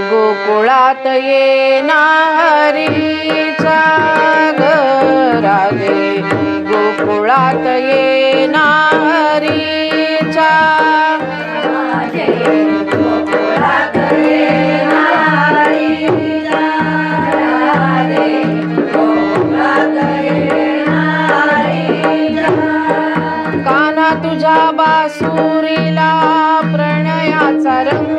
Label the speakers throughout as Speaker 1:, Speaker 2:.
Speaker 1: गोकुळात ये नारीचा ग राधे गोकुळात ये हरीचा काना तुझ्या बासुरीला प्रणयाचा रंग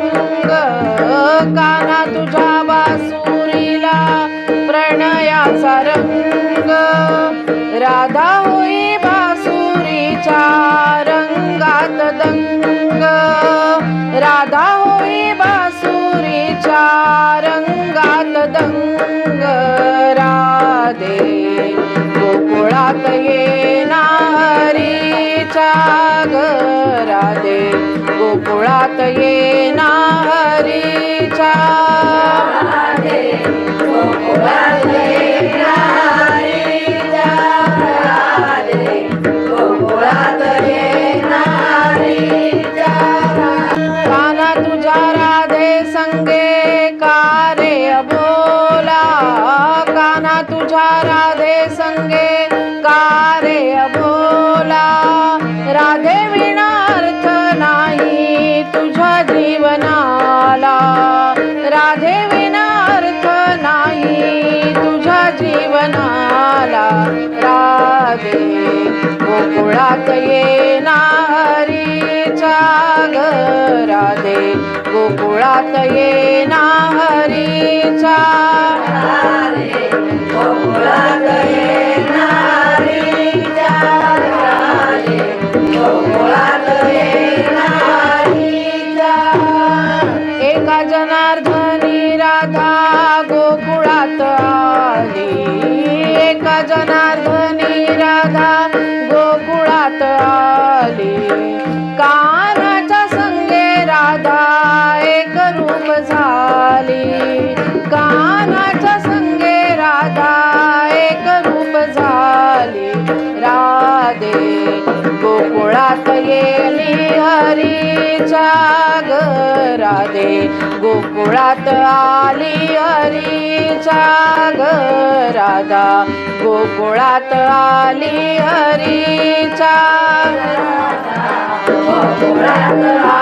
Speaker 1: काना तुझ्या बासुरीला प्रणयाचा रंग. राधा होई बासुरीच्या रंगात दंग. राधा होई बासुरीच्या रंगात दंग. राधे गोकुळात येणारीच्या ग राधे गोकुळात येना हरीच्या. काना तुझ्या राधे संगे कारे अबोला काना तुझ्या राधे संगे कारे अबोला गोकुळात येना हरीच्या ग राधे गोकुळात येना राधे गोकुळात आली हरीच्या ग राधा गोकुळात आली हरीच्या गोकुळात